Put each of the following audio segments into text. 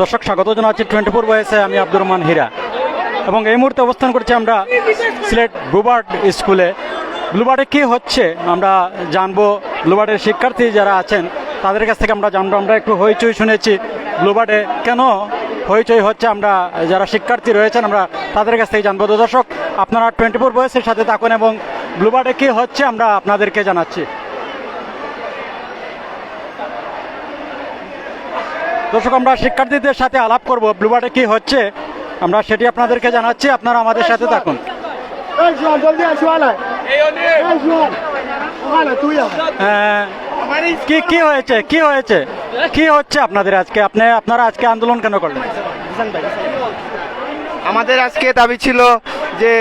দর্শক, স্বাগত জানাচ্ছি টোয়েন্টি ফোর বয়সে আমি আব্দুর রহমান হীরা। এবং এই মুহূর্তে অবস্থান করছি আমরা সিলেট ব্লুবার্ড স্কুলে। ব্লুবার্ডে কী হচ্ছে আমরা জানব। ব্লুবার্ডের শিক্ষার্থী যারা আছেন, তাদের কাছ থেকে আমরা জানব। আমরা একটু হইচই শুনেছি ব্লুবার্ডে কেন হইচই হচ্ছে আমরা যারা শিক্ষার্থী রয়েছেন, আমরা তাদের কাছ থেকে জানব। দর্শক, আপনারা টোয়েন্টি ফোর বয়সের সাথে থাকুন এবং ব্লুবার্ডে কী হচ্ছে আমরা আপনাদেরকে জানাচ্ছি। দর্শক আমরা শিক্ষার্থীদের সাথে আলাপ করব। ব্লুবার্ডে কি হচ্ছে? আমরা সেটি আপনাদেরকে জানাচ্ছি। আপনারা আমাদের সাথে থাকুন। আহ, কি কি হয়েছে? কি হয়েছে? কি হচ্ছে আপনাদের আজকে? আপনি আপনারা আজকে আন্দোলন কেন করলেন? আমাদের আজকে দাবি ছিল যে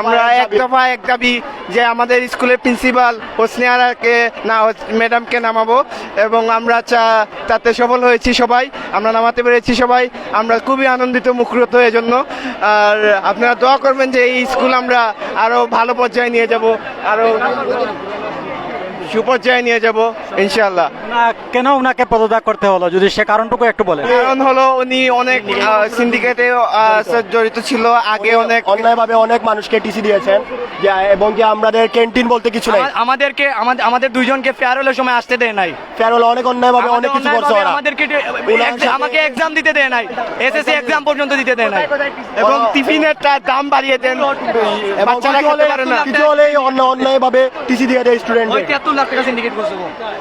আমরা এক দফা এক দাবি যে আমাদের স্কুলের প্রিন্সিপাল হোসনিয়ারাকে না ম্যাডামকে নামাবো এবং আমরা চা তাতে সফল হয়েছি সবাই আমরা নামাতে পেরেছি সবাই আমরা খুবই আনন্দিত মুখরত হয়ে জন্য আর আপনারা দোয়া করবেন যে এই স্কুল আমরা আরও ভালো পর্যায়ে নিয়ে যাব আরও সুপর্যায়ে নিয়ে যাব ইনশাআল্লাহ। না কেন ওনাকে পদত্যাগ করতে হলো? যদি সে কারণটুকু একটু বলেন। কারণ হলো উনি অনেক সিন্ডিকেটে জড়িত। ছিল আগে অনেক অন্যায়ভাবে অনেক মানুষকে টিসি দিয়েছেন এবং কি আমাদের ক্যান্টিন বলতে কিছু নাই। আমাদেরকে আমাদের আমাদের দুইজনকে ফেয়ারওয়েলের সময় আসতে দেয় নাই। ফেরোল অনেক অন্যায়ভাবে অনেক কিছু করছে ওরা। আমাদেরকে আমাকে এক্সাম দিতে দেয় নাই। এসএসসি এক্সাম পর্যন্ত দিতে দেয় নাই। এবং টিফিনের দাম বাড়িয়ে দেন। এবং বাচ্চারা খেতে পারে না। কিছু হলেই অন্য অন্যায়ভাবে টিসি দিয়ে দেয় তিয়াত্তর লাখ টাকা সিন্ডিকেট করছে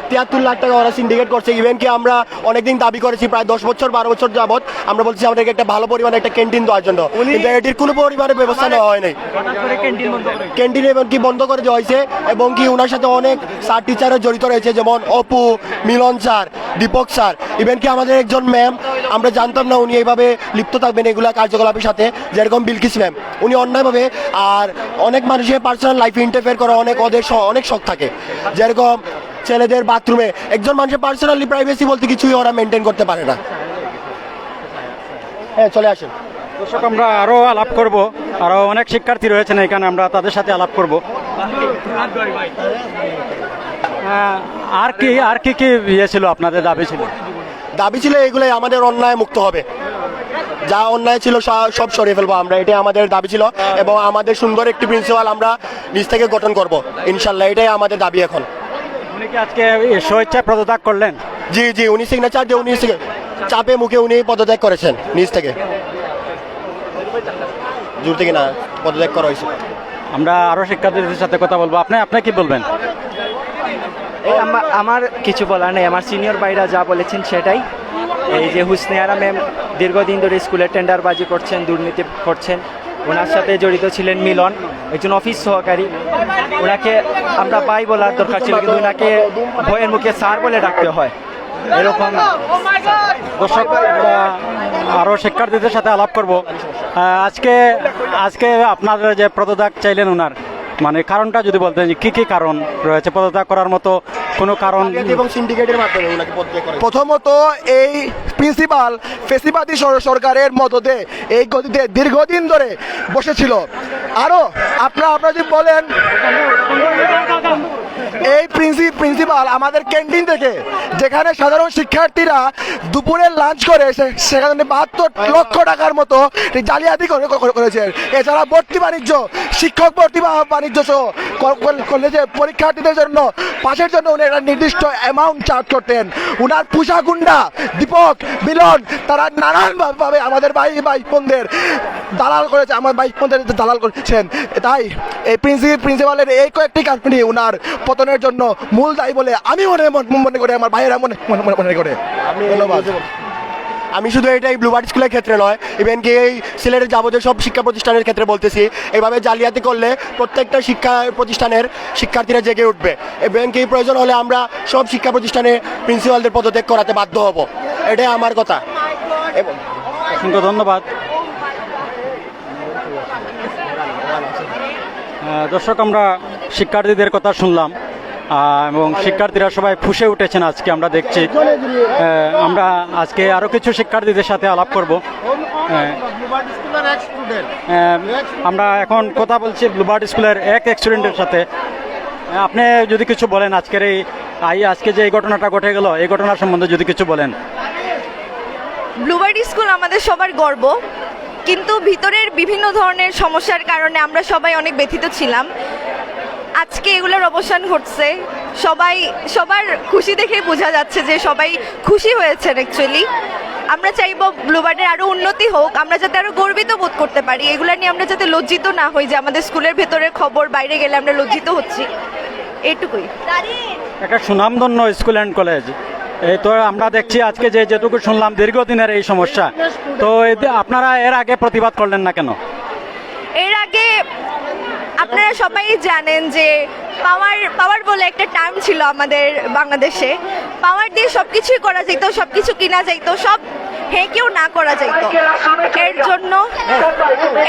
তিয়াত্তর লাখ টাকা ওরা সিন্ডিকেট করছে। ইভেন কি আমরা অনেকদিন দাবি করেছি প্রায় দশ বছর বারো বছর যাবত আমরা বলছি আমাদেরকে একটা ভালো পরিমাণে একটা ক্যান্টিন দেওয়ার জন্য। কিন্তু এটির কোনো পরিমাণে ব্যবস্থা নেওয়া হয় নাই ক্যান্টিন এবং কি বন্ধ করে দেওয়া হয়েছে এবং কি ওনার সাথে অনেক স্যার টিচারও জড়িত রয়েছে যেমন Apu Milon sir Dipak sir. Even কি আমাদের একজন ম্যাম আমরা জানতাম না উনি এইভাবে লিপ্ত থাকবেন এগুলা কার্যকলাপের সাথে যেরকম বিলকিস ম্যাম উনি অন্যায়ভাবে আর অনেক মানুষের পার্সোনাল লাইফে ইন্টারফেয়ার করা অনেক ওদের অনেক শখ থাকে। যেরকম ছেলেদের বাথরুমে একজন মানুষের পার্সোনালি প্রাইভেসি বলতে কিছুই ওরা মেনটেন করতে পারে না। হ্যাঁ চলে আসেন। দর্শক আমরা আরও আলাপ করব। আরও অনেক শিক্ষার্থী রয়েছেন এখানে আমরা তাদের সাথে আলাপ করব। আর কি আর কি কি ইয়ে ছিল আপনাদের দাবি ছিল? দাবি ছিল এগুলোই আমাদের অন্যায় মুক্ত হবে। যা অন্যায় ছিল সব সরিয়ে ফেলব আমরা এটাই আমাদের দাবি ছিল এবং আমাদের সুন্দর একটি প্রিন্সিপাল আমরা নিজ থেকে গঠন করব ইনশাল্লাহ এটাই আমাদের দাবি এখন। উনি কি আজকে স্বেচ্ছায় পদত্যাগ করলেন? জি জি উনি সিগনেচার দিয়ে উনি চাপে মুখে উনি পদত্যাগ করেছেন নিজ থেকে। জোর থেকে না পদত্যাগ করা হয়েছে। আমরা আরও শিক্ষার্থীদের সাথে কথা বলব। আপনি আপনি কি বলবেন? আমার কিছু বলার নেই আমার সিনিয়র ভাইরা যা বলেছেন সেটাই। এই যে হুসনেয়ারা ম্যাম দীর্ঘদিন ধরে স্কুলে টেন্ডারবাজি করছেন, দুর্নীতি করছেন, ওনার সাথে জড়িত ছিলেন মিলন, একজন অফিস সহকারী। ওনাকে আমরা ভাই বলার দরকার ছিল, কিন্তু ওনাকে ভয়ের মুখে স্যার বলে ডাকতে হয়। এরকম দর্শক আরও শিক্ষার্থীদের সাথে আলাপ করব। আজকে আজকে আপনার যে পদত্যাগ চাইলেন ওনার মানে কারণটা যদি বলতেন কি কি কী কারণ রয়েছে পদত্যাগ করার মতো কোনো কারণ এবং সিন্ডিকেটের মাধ্যমে ওনাকে। প্রথমত এই প্রিন্সিপাল ফেসিবাদী সর- সরকারের মদতে এই গতিতে দীর্ঘদিন ধরে বসেছিল আরও আপনারা আপনারা যদি বলেন এই প্রিন্সি প্রিন্সিপাল আমাদের ক্যান্টিন থেকে, যেখানে সাধারণ শিক্ষার্থীরা দুপুরে লাঞ্চ করে সেখানে বাহাত্তর লক্ষ টাকার মতো জালিয়াতি করে, করে- করেছেন এছাড়া ভর্তি বাণিজ্য, শিক্ষক ভর্তি বাণিজ্য সহ কলেজে পরীক্ষার্থীদের জন্য, পাশের জন্য উনি একটা নির্দিষ্ট অ্যামাউন্ট চার্জ করতেন। উনার পুষা গুন্ডা, দীপক, মিলন, তারা নানানভাবে আমাদের ভাই ভাই বোনদের দালাল করেছে, আমার ভাই বোনদের দালাল করেছেন। তাই, এই প্রিন্সিপাল প্রিন্সিপালের এই কয়েকটি কাম্পানি উনার পতনের জন্য মূল দায়ী বলে আমি মনে মনে- করে আমার ভাইয়েরা মনে মনে করে। ধন্যবাদ। আমি শুধু এটাই ব্লুবার্ড স্কুলের ক্ষেত্রে নয় ইভেন কি এই সিলেটের যাবতীয় সব শিক্ষা প্রতিষ্ঠানের ক্ষেত্রে বলতেছি এভাবে জালিয়াতি করলে প্রত্যেকটা শিক্ষা প্রতিষ্ঠানের শিক্ষার্থীরা জেগে উঠবে। ইভেন কি প্রয়োজন হলে আমরা সব শিক্ষা প্রতিষ্ঠানে প্রিন্সিপালদের পদত্যাগ করাতে বাধ্য হব। এটাই আমার কথা। এবং অসংখ্য ধন্যবাদ। দর্শক আমরা শিক্ষার্থীদের কথা শুনলাম এবং শিক্ষার্থীরা সবাই ফুসে উঠেছেন আজকে, আমরা দেখছি। আমরা আজকে আরও কিছু শিক্ষার্থীদের সাথে আলাপ করব। আমরা এখন কথা বলছি ব্লুবার্ড স্কুলের এক এক স্টুডেন্টের সাথে। আপনি যদি কিছু বলেন আজকের এই, আই, আজকে যে এই ঘটনাটা ঘটে গেল, এই ঘটনার সম্বন্ধে যদি কিছু বলেন। ব্লুবার্ড স্কুল আমাদের সবার গর্ব, কিন্তু ভিতরের বিভিন্ন ধরনের সমস্যার কারণে আমরা সবাই অনেক ব্যথিত ছিলাম। আজকে এগুলোর অবসান ঘটছে। সবাই সবার খুশি দেখে বোঝা যাচ্ছে যে সবাই খুশি হয়েছেন অ্যাকচুয়ালি আমরা চাইব ব্লুবার্ডের আরও উন্নতি হোক আমরা যাতে আরও গর্বিত বোধ করতে পারি। এগুলো নিয়ে আমরা যাতে লজ্জিত না হই যে আমাদের স্কুলের ভেতরের খবর বাইরে গেলে আমরা লজ্জিত হচ্ছি। এটুকুই। একটা সুনামধন্য স্কুল অ্যান্ড কলেজ এই তো আমরা দেখছি আজকে যে যেটুকু শুনলাম দীর্ঘদিনের এই সমস্যা। তো আপনারা এর আগে প্রতিবাদ করলেন না কেন? এর আগে আপনারা সবাই জানেন যে পাওয়ার পাওয়ার বলে একটা টার্ম ছিল আমাদের বাংলাদেশে। পাওয়ার দিয়ে সব কিছুই করা যেত সব কিছু কিনা যাইতো, সব কেউ না করা যাইতো। এর জন্য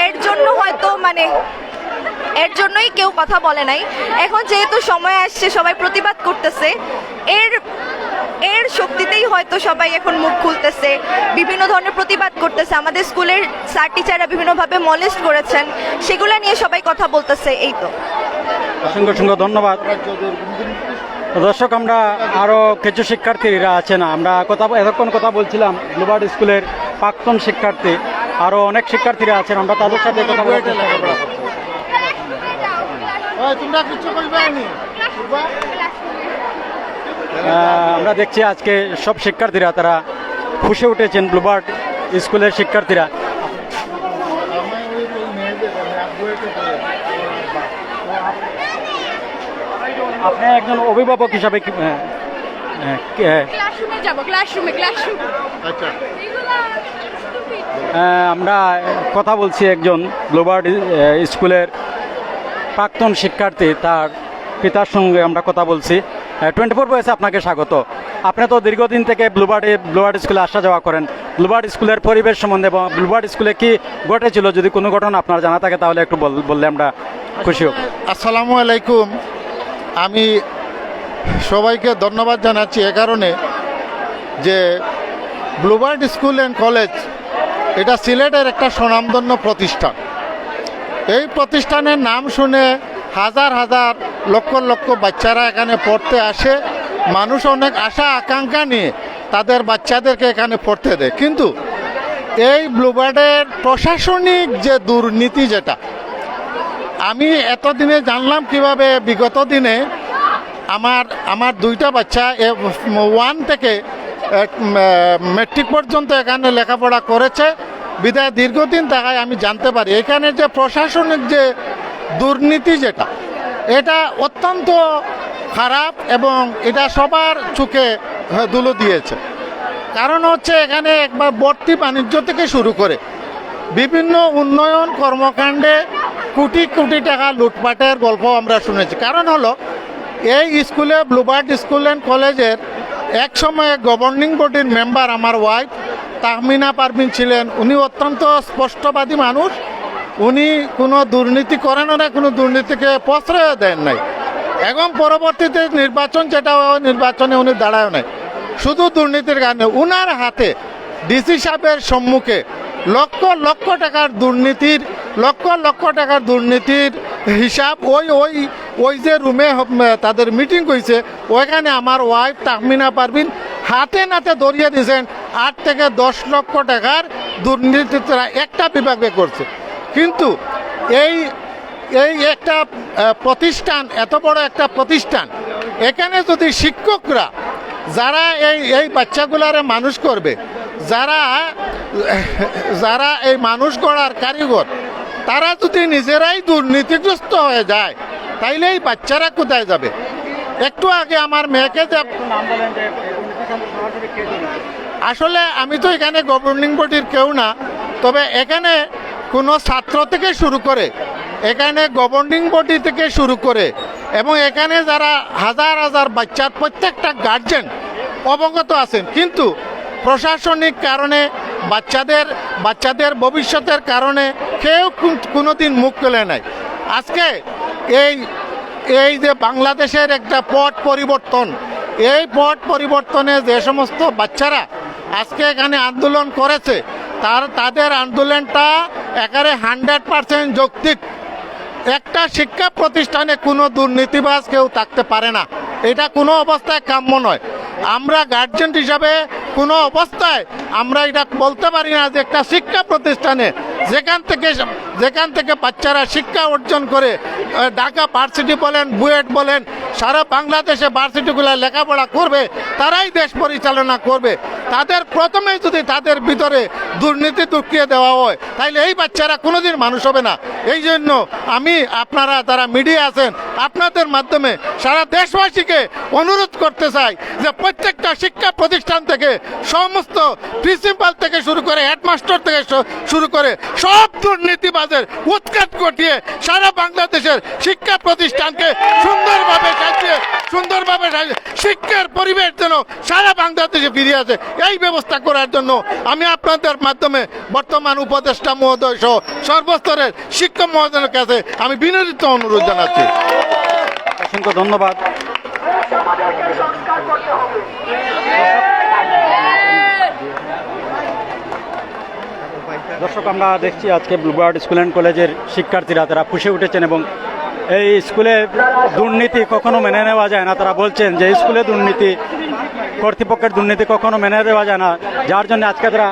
এর জন্য হয়তো মানে এর জন্যই কেউ কথা বলে নাই। এখন যেহেতু সময় আসছে, সবাই প্রতিবাদ করতেছে। এর এর শক্তিতেই হয়তো সবাই এখন মুখ খুলতেছে বিভিন্ন ধরনের প্রতিবাদ করতেছে। আমাদের স্কুলের স্যার টিচাররা বিভিন্নভাবে মলেস্ট করেছেন। সেগুলো নিয়ে সবাই কথা বলতেছে এই তো। অসংখ্য অসংখ্য ধন্যবাদ। দর্শক আমরা আরও কিছু শিক্ষার্থীরা আছেন। আমরা কথা এতক্ষণ কথা বলছিলাম ব্লুবার্ড স্কুলের প্রাক্তন শিক্ষার্থী। আরও অনেক শিক্ষার্থীরা আছেন। আমরা তাদের সাথে কথা বলার চেষ্টা করব। আহ, আমরা দেখছি আজকে সব শিক্ষার্থীরা তারা ফুসে উঠেছেন ব্লুবার্ড স্কুলের শিক্ষার্থীরা। আপনি একজন অভিভাবক হিসাবে যাব ক্লাসরুমে ক্লাসরুম। আহ, আমরা কথা বলছি একজন ব্লুবার্ড স্কুলের প্রাক্তন শিক্ষার্থী তার পিতার সঙ্গে আমরা কথা বলছি। টোয়েন্টি ফোর বয়সে আপনাকে স্বাগত। আপনি তো দীর্ঘদিন থেকে ব্লুবার্ড ব্লুবার্ড স্কুলে আসা যাওয়া করেন। ব্লুবার্ড স্কুলের পরিবেশ সম্বন্ধে এবং ব্লুবার্ড স্কুলে কি ঘটেছিল? যদি কোনো ঘটনা আপনার জানা থাকে, তাহলে একটু বল- বললে আমরা খুশি হব। আসসালামু আলাইকুম। আমি সবাইকে ধন্যবাদ জানাচ্ছি এ কারণে যে ব্লুবার্ড স্কুল অ্যান্ড কলেজ এটা সিলেটের একটা স্বনামধন্য প্রতিষ্ঠান। এই প্রতিষ্ঠানের নাম শুনে হাজার হাজার লক্ষ লক্ষ বাচ্চারা এখানে পড়তে আসে। মানুষ অনেক আশা, আকাঙ্ক্ষা নিয়ে তাদের বাচ্চাদেরকে এখানে পড়তে দেয়। কিন্তু এই ব্লুবার্ডের প্রশাসনিক যে দুর্নীতি যেটা, আমি এতদিনে জানলাম কীভাবে বিগত দিনে আমার আমার দুইটা বাচ্চা ওয়ান থেকে মেট্রিক পর্যন্ত এখানে লেখাপড়া করেছে। বিদায় দীর্ঘদিন থাকায় আমি জানতে পারি। এখানে যে প্রশাসনিক যে দুর্নীতি যেটা, এটা অত্যন্ত খারাপ এবং এটা সবার চোখে দুলো দিয়েছে। কারণ হচ্ছে এখানে একবার বর্তি বাণিজ্য থেকে শুরু করে বিভিন্ন উন্নয়ন কর্মকাণ্ডে কোটি কোটি টাকা লুটপাটের গল্প আমরা শুনেছি। কারণ হলো, এই স্কুলে, ব্লুবার্ড স্কুল অ্যান্ড কলেজের এক সময়ে গভর্নিং বডির মেম্বার আমার ওয়াইফ, তাহমিনা পারভিন ছিলেন। উনি অত্যন্ত স্পষ্টবাদী মানুষ। উনি কোনো দুর্নীতি করেন না, কোনো দুর্নীতিকে প্রশ্রয় দেন নাই। এবং পরবর্তীতে নির্বাচন, যেটা নির্বাচনে উনি দাঁড়ায় নাই। শুধু দুর্নীতির কারণে। উনার হাতে ডিসি সাহেবের সম্মুখে লক্ষ লক্ষ টাকার দুর্নীতির, লক্ষ লক্ষ টাকার দুর্নীতির হিসাব ওই ওই ওই যে রুমে তাদের মিটিং হয়েছে ওইখানে আমার ওয়াইফ তাহমিনা পারবিন হাতে নাতে ধরিয়ে দিয়েছেন, আট থেকে দশ লক্ষ টাকার দুর্নীতি তারা একটা বিভাগে করছে। কিন্তু এই এই একটা প্রতিষ্ঠান, এত বড় একটা প্রতিষ্ঠান, এখানে যদি শিক্ষকরা, যারা এই এই বাচ্চাগুলারে মানুষ করবে, যারা যারা এই মানুষ গড়ার কারিগর, তারা যদি নিজেরাই দুর্নীতিগ্রস্ত হয়ে যায়, তাইলে এই বাচ্চারা কোথায় যাবে? একটু আগে আমার মেয়েকে যে আসলে আমি তো এখানে গভর্নিং বডির কেউ না, তবে এখানে কোনো ছাত্র থেকে শুরু করে, এখানে গভর্নিং বডি থেকে শুরু করে, এবং এখানে যারা হাজার হাজার বাচ্চার প্রত্যেকটা গার্জেন অবগত আছেন। কিন্তু প্রশাসনিক কারণে, বাচ্চাদের বাচ্চাদের ভবিষ্যতের কারণে কেউ কোনো দিন মুখ খুলে নাই। আজকে এই এই যে বাংলাদেশের একটা পট পরিবর্তন, এই পট পরিবর্তনে যে সমস্ত বাচ্চারা আজকে এখানে আন্দোলন করেছে তার তাদের আন্দোলনটা একেবারে হান্ড্রেড পার্সেন্ট যৌক্তিক। একটা শিক্ষা প্রতিষ্ঠানে কোনো দুর্নীতিবাজ কেউ থাকতে পারে না। এটা কোনো অবস্থায় কাম্য নয়। আমরা গার্জেন হিসাবে কোনো অবস্থায় আমরা এটা বলতে পারি না যে একটা শিক্ষা প্রতিষ্ঠানে যেখান থেকে যেখান থেকে বাচ্চারা শিক্ষা অর্জন করে ঢাকা ভার্সিটি বলেন, বুয়েট বলেন, সারা বাংলাদেশে ভার্সিটিগুলো লেখাপড়া করবে, তারাই দেশ পরিচালনা করবে। তাদের প্রথমে যদি তাদের ভিতরে দুর্নীতি ঢুকিয়ে দেওয়া হয়, তাইলে এই বাচ্চারা কোনোদিন মানুষ হবে না। এই জন্য আমি, আপনারা যারা মিডিয়া আছেন, আপনাদের মাধ্যমে সারা দেশবাসীকে অনুরোধ করতে চাই যে প্রত্যেকটা শিক্ষা প্রতিষ্ঠান থেকে, সমস্ত প্রিন্সিপাল থেকে শুরু করে হেডমাস্টার থেকে শুরু করে সব দুর্নীতিবাজের উৎখাত ঘটিয়ে সারা বাংলাদেশের শিক্ষা প্রতিষ্ঠানকে সুন্দরভাবে সাজিয়ে, সুন্দরভাবে শিক্ষার পরিবেশ যেন সারা বাংলাদেশে ফিরে আসে। এই ব্যবস্থা করার জন্য আমি আপনাদের মাধ্যমে বর্তমান উপদেষ্টা মহোদয় সহ সর্বস্তরের শিক্ষক মহোদয়ের কাছে আমি বিনোদিত অনুরোধ জানাচ্ছি। অসংখ্য ধন্যবাদ। দর্শক, আমরা দেখছি আজকে ব্লুবার্ড স্কুল অ্যান্ড কলেজের শিক্ষার্থীরা তারা ফুসে উঠেছেন এবং এই স্কুলে দুর্নীতি কখনো মেনে নেওয়া যায় না। তারা বলছেন যে স্কুলে দুর্নীতি কর্তৃপক্ষের দুর্নীতি কখনো মেনে দেওয়া যায় না। যার জন্য আজকে তারা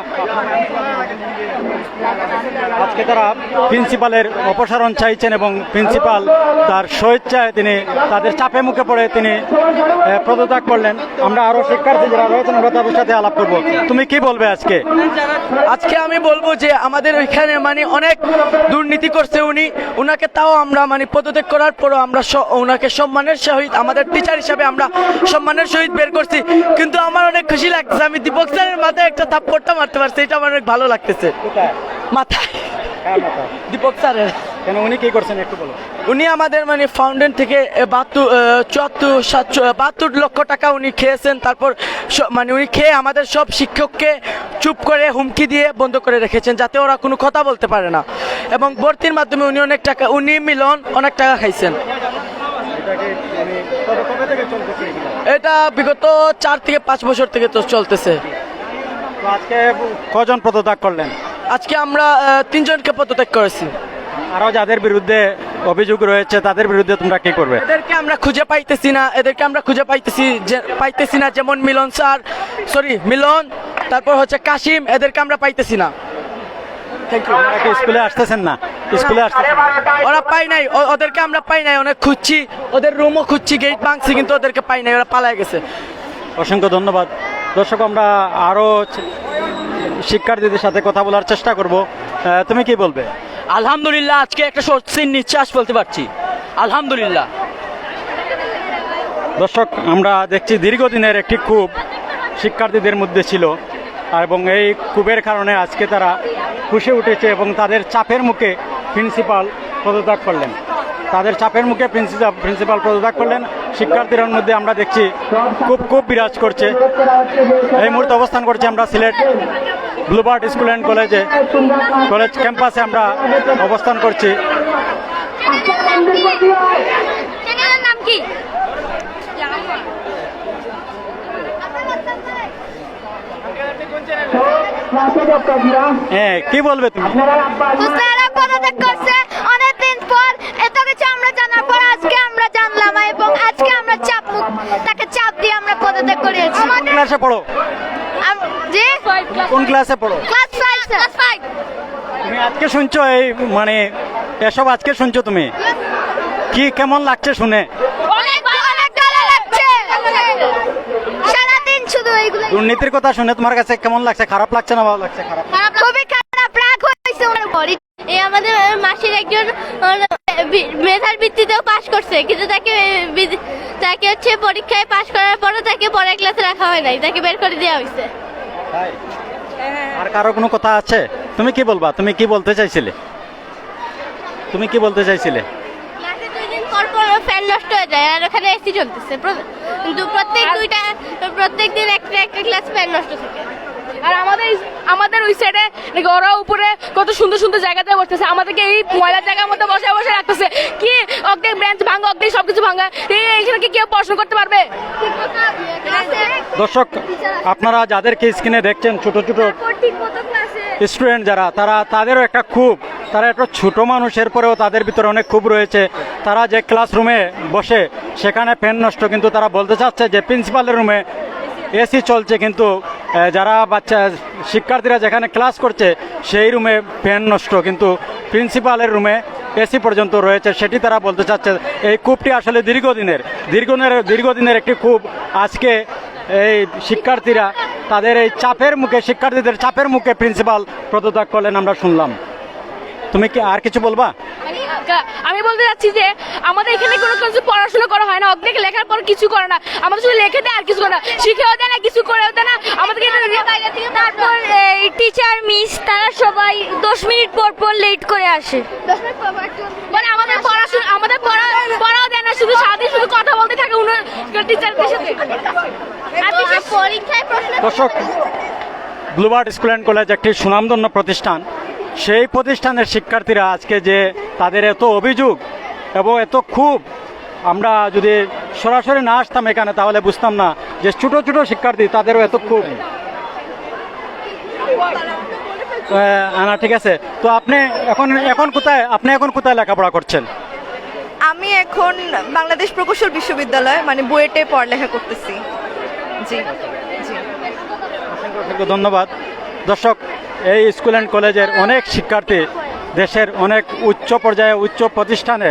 আজকে তারা প্রিন্সিপালের অপসারণ চাইছেন এবং প্রিন্সিপাল তার স্বেচ্ছায় তিনি তাদের চাপে মুখে পড়ে তিনি পদত্যাগ করলেন। আমরা আরও শিক্ষার্থী যারা রয়েছেন আমরা তাদের সাথে আলাপ করব। তুমি কি বলবে আজকে? আজকে আমি বলব যে আমাদের ওইখানে মানে অনেক দুর্নীতি করছে উনি। ওনাকে তাও আমরা মানে পদত্যাগ করার পরও আমরা ওনাকে সম্মানের সহিত আমাদের টিচার হিসাবে আমরা সম্মানের সহিত বের করছি। কিন্তু আমার অনেক খুশি লাগছে আমি দীপক স্যারের মাথায় একটা থাপ্পড়টা মারতে পারছি। এটা আমার অনেক ভালো লাগতেছে। মাথায় দীপক স্যারের কেন উনি কি করছেন একটু বলো। উনি আমাদের মানে ফাউন্ডেন থেকে বাহাত্তর চুয়াত্তর সাতশো বাহাত্তর লক্ষ টাকা উনি খেয়েছেন। তারপর মানে উনি খেয়ে আমাদের সব শিক্ষককে চুপ করে হুমকি দিয়ে বন্ধ করে রেখেছেন যাতে ওরা কোনো কথা বলতে পারে না। এবং ভর্তির মাধ্যমে উনি অনেক টাকা উনি মিলন অনেক টাকা খাইছেন। এগুলো? এটা বিগত চার থেকে পাঁচ বছর থেকে তো চলতেছে। আজকে কজন পদত্যাগ করলেন? আজকে আমরা তিনজনকে পদত্যাগ করেছি। আরও যাদের বিরুদ্ধে অভিযোগ রয়েছে তাদের বিরুদ্ধে তোমরা কি করবে? এদেরকে আমরা খুঁজে পাইতেছি না এদেরকে আমরা খুঁজে পাইতেছি যে পাইতেছি না যেমন মিলন স্যার সরি মিলন তারপর হচ্ছে কাশিম এদেরকে আমরা পাইতেছি না। স্কুলে আসতেছেন না? স্কুলে ওরা পাই নাই ওদেরকে আমরা পাই নাই অনেক খুঁজছি ওদের রুমও খুঁজছি গেট ভাঙছি কিন্তু ওদেরকে পাই নাই ওরা পালায় গেছে। অসংখ্য ধন্যবাদ। দর্শক আমরা আরও শিক্ষার্থীদের সাথে কথা বলার চেষ্টা করব। তুমি কি বলবে? আলহামদুলিল্লাহ আজকে একটা স্বস্তির নিঃশ্বাস বলতে পারছি। আলহামদুলিল্লাহ। দর্শক আমরা দেখছি দীর্ঘদিনের একটি কূপ শিক্ষার্থীদের মধ্যে ছিল এবং এই কূপের কারণে আজকে তারা খুশি উঠেছে এবং তাদের চাপের মুখে প্রিন্সিপাল পদত্যাগ করলেন। তাদের চাপের মুখে প্রিন্সিপাল প্রিন্সিপাল পদত্যাগ করলেন। শিক্ষার্থীদের মধ্যে আমরা দেখছি খুব খুব বিরাজ করছে। এই মুহূর্তে অবস্থান করছি আমরা সিলেট ব্লুবার্ড স্কুল অ্যান্ড কলেজে কলেজ ক্যাম্পাসে আমরা অবস্থান করছি। নাম কি? হ্যাঁ কি বলবে তুমি? হুসনারা করছে। অনেকদিন পর এত কিছু আমরা জানার পর আজকে আমরা জানলাম এবং আজকে আমরা চাপ তাকে চাপ দিয়ে আমরা পদত্যাগ করিয়েছি। পড়ো। জি কোন ক্লাসে পড়ো? ক্লাস ক্লাস তুমি আজকে শুনছো এই মানে এসব আজকে শুনছো তুমি? কি কেমন লাগছে শুনে? অনেক অনেক ভালো লাগছে। সারাদিন শুধু এইগুলো দুর্নীতির কথা শুনে তোমার কাছে কেমন লাগছে? খারাপ লাগছে না ভালো লাগছে? খারাপ খুবই খারাপ রাগ হয়েছে ওনার উপর। এই আমাদের মাসির একজন মেধার ভিত্তিতেও পাশ করছে কিন্তু তাকে তাকে হচ্ছে পরীক্ষায় পাশ করার পরও তাকে পরের ক্লাসে রাখা হয় নাই। তাকে বের করে দেওয়া হয়েছে। আর কারও কোনো কথা আছে? তুমি কি বলবা? তুমি কি বলতে চাইছিলে? তুমি কি বলতে চাইছিলে? ক্লাসে দুই দিন পর পর ফ্যান নষ্ট হয়ে যায় আর ওখানে এসি চলতেছে। প্রত্যেক দুইটা প্রত্যেক দিন একটা একটা ক্লাস ফ্যান নষ্ট থাকে। আর আমাদের আমাদের ওই সাইডে ওরা উপরে কত সুন্দর সুন্দর জায়গাতে বসতেছে। আমাদেরকে এই ময়লার জায়গার মধ্যে বসে বসে রাখতেছে। কি? অর্ধেক বেঞ্চ ভাঙা অর্ধেক সবকিছু ভাঙা। এখানে কি কেউ পড়াশোনা করতে পারবে? দর্শক, আপনারা যাদেরকে স্ক্রিনে দেখছেন, ছোট ছোট স্টুডেন্ট যারা, তারা তাদেরও একটা খুব তারা একটা ছোট মানুষের পরেও তাদের ভিতরে অনেক খুব রয়েছে। তারা যে ক্লাসরুমে বসে, সেখানে ফ্যান নষ্ট, কিন্তু তারা বলতে চাচ্ছে যে প্রিন্সিপালের রুমে এসি চলছে, কিন্তু যারা বাচ্চা, শিক্ষার্থীরা যেখানে ক্লাস করছে, সেই রুমে ফ্যান নষ্ট, কিন্তু প্রিন্সিপালের রুমে এসি পর্যন্ত রয়েছে, সেটি তারা বলতে চাচ্ছে, এই কূপটি আসলে দীর্ঘদিনের দীর্ঘদিনের দীর্ঘদিনের একটি কূপ। আজকে এই শিক্ষার্থীরা তাদের এই চাপের মুখে, শিক্ষার্থীদের চাপের মুখে প্রিন্সিপাল পদত্যাগ করলেন, আমরা শুনলাম। তুমি কি আর কিছু বলবা? আমি বলতে চাচ্ছি যে আমাদের এখানে কোনো কিছু পড়াশোনা করা হয় না অর্ধেক লেখার পর কিছু করে না। আমাদের শুধু লেখে দেয় আর কিছু করে না শিখেও দেয় না কিছু করেও দেয় না। আমাদেরকে তারপর টিচার মিস তারা সবাই দশ মিনিট পর পর লেট করে আসে। মানে আমাদের পড়াশোনা আমাদের পড়া পড়াও দেয় না শুধু সারাদিন শুধু কথা বলতে থাকে উনি টিচারদের সাথে। পরীক্ষায় প্রশ্ন দর্শক ব্লুবার্ড স্কুল অ্যান্ড কলেজ একটি সুনামধন্য প্রতিষ্ঠান। সেই প্রতিষ্ঠানের শিক্ষার্থীরা আজকে যে তাদের এত অভিযোগ এবং এত খুব আমরা যদি সরাসরি না আসতাম এখানে তাহলে বুঝতাম না যে ছোটো ছোটো শিক্ষার্থী তাদেরও এত খুব আনা ঠিক আছে। তো আপনি এখন এখন কোথায় আপনি এখন কোথায় লেখাপড়া করছেন? আমি এখন বাংলাদেশ প্রকৌশল বিশ্ববিদ্যালয় মানে বুয়েটে পড়ালেখা করতেছি। জি জি। অসংখ্য ধন্যবাদ। দর্শক এই স্কুল অ্যান্ড কলেজের অনেক শিক্ষার্থী দেশের অনেক উচ্চ পর্যায়ে উচ্চ প্রতিষ্ঠানে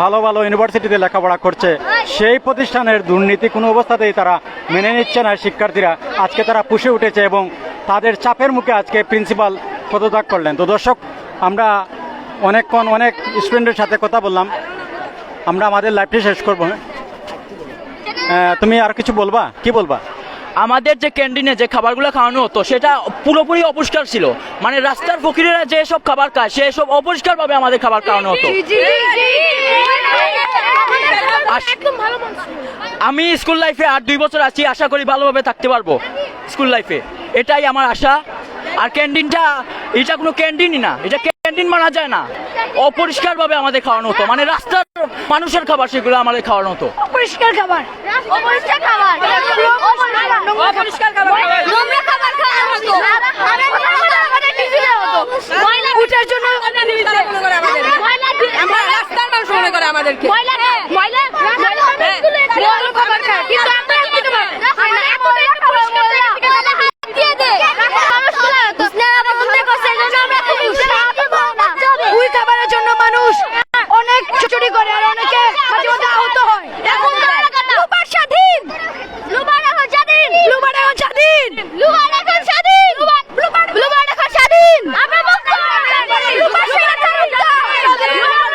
ভালো ভালো ইউনিভার্সিটিতে লেখাপড়া করছে। সেই প্রতিষ্ঠানের দুর্নীতি কোনো অবস্থাতেই তারা মেনে নিচ্ছে না শিক্ষার্থীরা। আজকে তারা পুষে উঠেছে এবং তাদের চাপের মুখে আজকে প্রিন্সিপাল পদত্যাগ করলেন। তো দর্শক, আমরা অনেকক্ষণ অনেক স্টুডেন্টের সাথে কথা বললাম। আমরা আমাদের লাইফটি শেষ করব। হ্যাঁ তুমি আর কিছু বলবা? কি বলবা? আমাদের যে ক্যান্টিনে যে খাবারগুলো খাওয়ানো হতো সেটা পুরোপুরি অপরিষ্কার ছিল। মানে রাস্তার ফকিরেরা যে সব খাবার খায় সে সব অপরিষ্কারভাবে আমাদের খাবার খাওয়ানো হতো। আমি স্কুল লাইফে আর দুই বছর আছি আশা করি ভালোভাবে থাকতে পারব স্কুল লাইফে। এটাই আমার আশা। আর ক্যান্টিনটা এটা কোনো ক্যান্টিনই না এটা ক্যান্টিন মানা যায় না। অপরিষ্কারভাবে আমাদের খাওয়ানো হতো। মানে রাস্তার মানুষের খাবার সেগুলো আমাদের খাওয়ানো হতো। অপরিষ্কার খাবার। অপরিষ্কার খাবার। অপরিষ্কার খাবার নোংরা খাবার খাওয়া হতো আমাদের টিফিনে হতো ময়লা উঠার জন্য ময়লা আমরা রাস্তার মানুষ মনে করে আমাদেরকে ময়লা ময়লা ময়লা খাবার খায় কিন্তু আমরা কিন্তু আমরা এতটাই পরিষ্কার দিয়ে দে ওই খাবারের জন্য মানুষ অনেক চুরি করে আর অনেকে মাঝে মধ্যে আহত হয় এখন লুবার স্বাধীন লুবার এখন স্বাধীন লুবার এখন স্বাধীন লুবার এখন স্বাধীন লুবার এখন স্বাধীন আমরা মুক্ত লুবার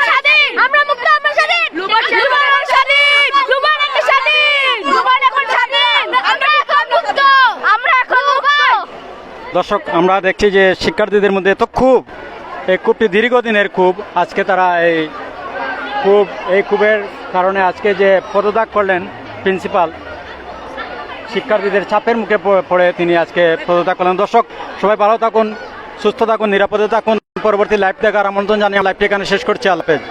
স্বাধীন আমরা মুক্ত আমরা স্বাধীন লুবার এখন স্বাধীন লুবার এখন স্বাধীন লুবার এখন স্বাধীন আমরা এখন মুক্ত আমরা এখন মুক্ত দর্শক, আমরা দেখছি যে শিক্ষার্থীদের মধ্যে তো খুব, এই কূপটি দীর্ঘদিনের কূপ, আজকে তারা এই কূপ, এই কূপের কারণে আজকে যে পদত্যাগ করলেন প্রিন্সিপাল, শিক্ষার্থীদের চাপের মুখে পড়ে তিনি আজকে পদত্যাগ করলেন। দর্শক, সবাই ভালো থাকুন, সুস্থ থাকুন, নিরাপদে থাকুন। পরবর্তী লাইভ দেখার আমন্ত্রণ জানিয়ে লাইভটি এখানে শেষ করছি। আলপেজ